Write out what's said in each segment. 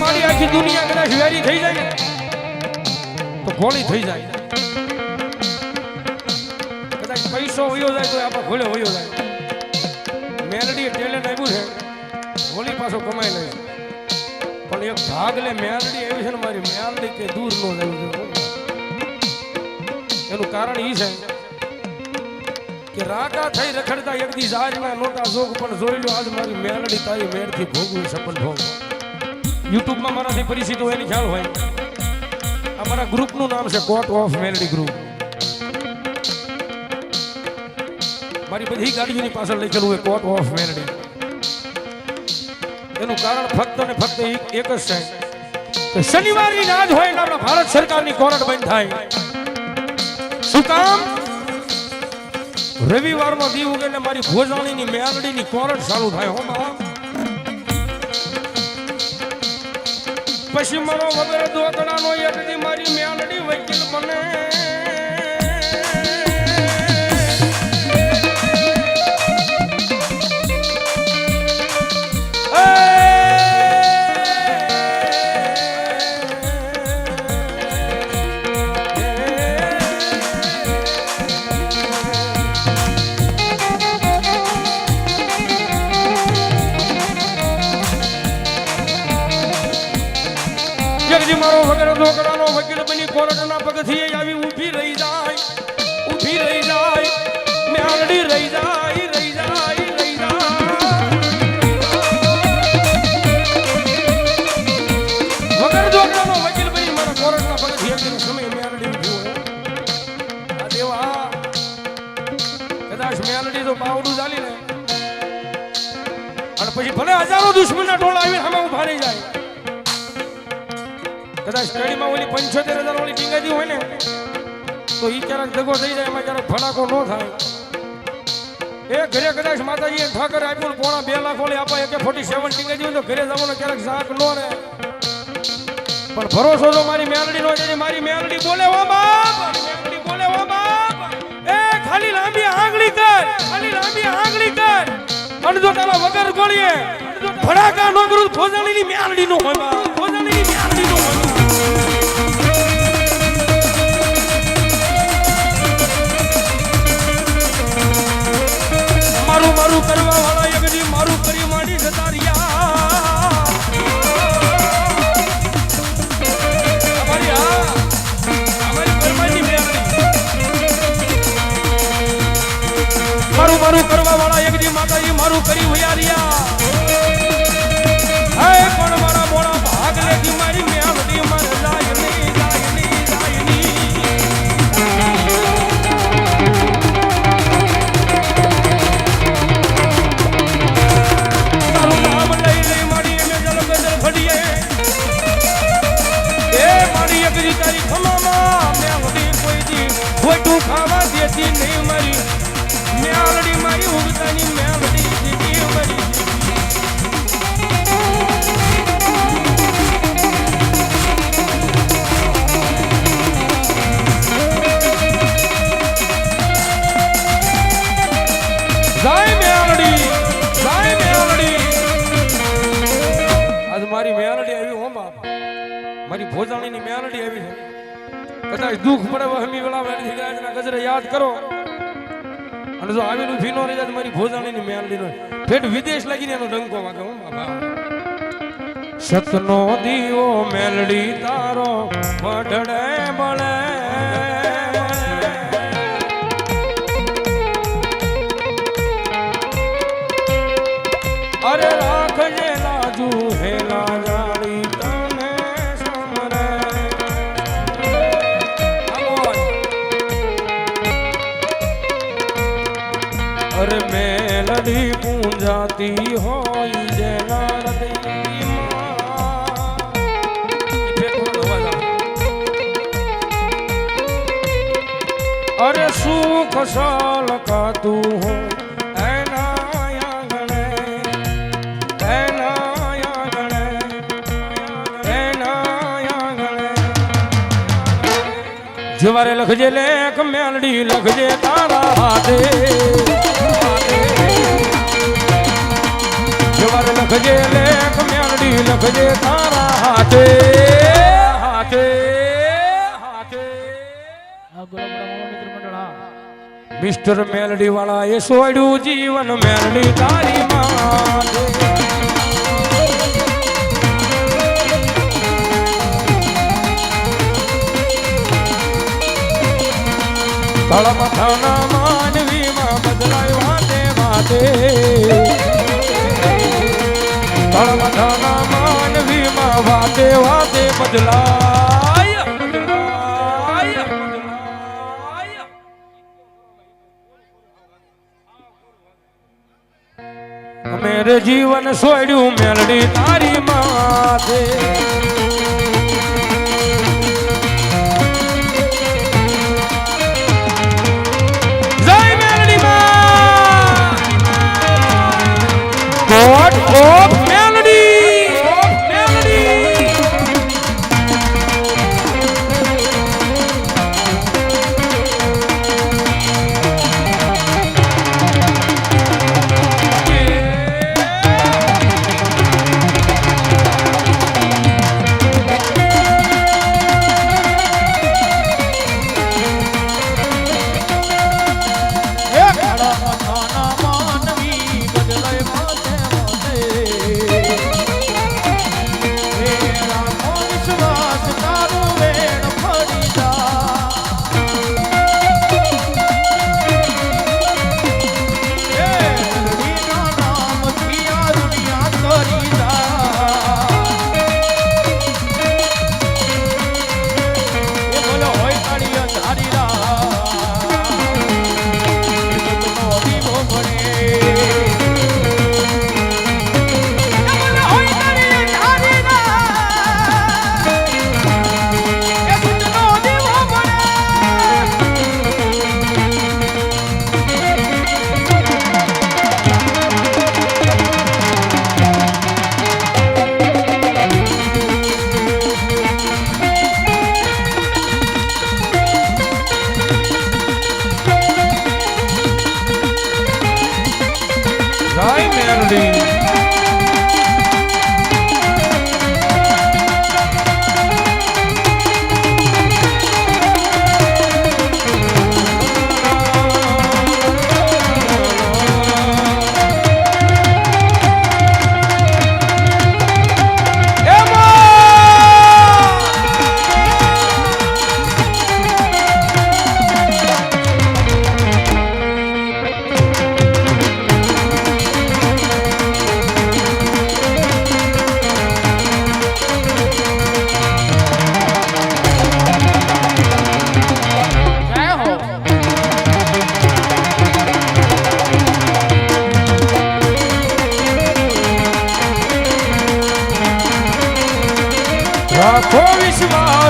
મારી આખી દુનિયા કદાચ વેરી થઈ જાય તો ગોળી થઈ જાય. કદાચ પૈસો વયો જાય તો આપણે ઘોડે વયો જાય. મેલડી ટેલેન્ટ આવ્યું છે, હોલી પાછો કમાઈ લે પણ એક ભાગ લે, મેલડી એવી છે ને મારી, મેલડી કે દૂર નો જવું એનું કારણ એ છે કે રાકા થઈ રખડતા એક દી જાજના નોટા જોગ પણ જોઈ લો, આજ મારી મેલડી તારી મેળથી ભોગવી સફળ ભોગ યુટ્યુબમાં મારાથી પરિચિત હોય એની ખ્યાલ હોય. અમારા ગ્રુપનું નામ છે કોટ ઓફ મેલડી ગ્રુપ મારી બધી ગાડીઓની પાછળ લખેલું હોય કોટ ઓફ મેલડી એનું કારણ ફક્ત ને ફક્ત એક- જ છે. કે શનિવારની રાત હોય ને આપણા ભારત સરકારની કોર્ટ બંધ થાય. શું કામ? રવિવારમાં દીવ ઉગે મારી ભોજાણીની મેલડીની કોર્ટ ચાલુ થાય, હો બાપ. પછી મારો વગર દોતડાનો એકડી મારી મેલડી વકીલ બને. વકીલ પગથી આવી ઊભી રહી જાય, ઊભી રહી જાય મેલડી રહી જાય રહી જાય રહી જાય. વગર દોકડાનો વકીલ બની મારા મેલડી ઊભી આ દેવા, કદાચ મેલડી તો બાવડું ચાલી ને અને પછી ભલે હજારો દુશ્મનના ટોળા આવીને સામે ઊભા રહી જાય. કદાચ કડીમાં ઓલી પંચોતેર હજાર ઓલી ટીંગાજી હોય ને, તો ઈ ક્યારેક દગો થઈ જાય, એમાં ક્યારેક ફડાકો ન થાય. એ ઘરે કદાચ માતાજીએ ઠાકર આપ્યું પોણા બે લાખ ઓલી આપા, એકે ફોર્ટી સેવન ટીંગાજી હોય તો ઘરે જવાનો ક્યારેક શાક ન રહે. પણ ભરોસો તો મારી મેલડી નો છે મારી મેલડી બોલે, ઓ બાપ મેલડી બોલે, ઓ બાપ. એ ખાલી લાંબી આંગળી કર, ખાલી લાંબી આંગળી કર. અડધો તારા વગર ગોળીએ ફડાકા નો કરું ભોજાણીની મેલડી નો હોય, બાપ. મેલડી આવી હો બાપ મારી ભોજાણીની મેલડી આવી છે. કદાચ દુઃખ પડે વહમી વેળા વેળથી આજના ગજરે યાદ કરો. અને જો આવેલું ફીનો રહી જાય મારી ભોજાણીની મેલડી નો ફેટ વિદેશ લાગીને એનો ડંકો વાગે હો બાપા સતનો દીવો મેલડી તારો મઢડે મેલડી પૂંજાતી હોય જેના. અરે સુખ હોય આંગણે એના આંગણે જવારે લખજે લેખ મેલડી લખજે તારા હાથે જવારે લખજે લેખ મેલડી લખજે તારા હાથે. હાથે હાથે. મિસ્ટર મેલડી વાળા એ સોડ્યું જીવન મેલડી તારી માથે. તળમથાના માનવીમાં બદલાય વાતે વાતે. તળમથાના માનવીમાં વાતે વાતે બદલાય જીવન સોડ્યું મેલડી તારી માથે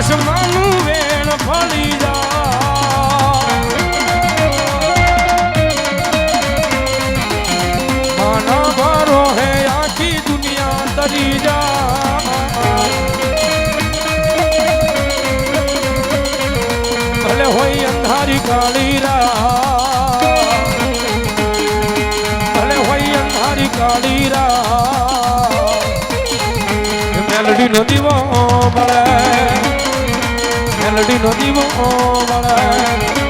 વિશ્વાસ વેણ ફળી જા હે આખી દુનિયા તરી જા. ભલે હોય અંધારી કાળી રા ભલે હોય અંધારી કાળી રા મેલડી નો દીવો બળે મેલડી નો દીવો બળે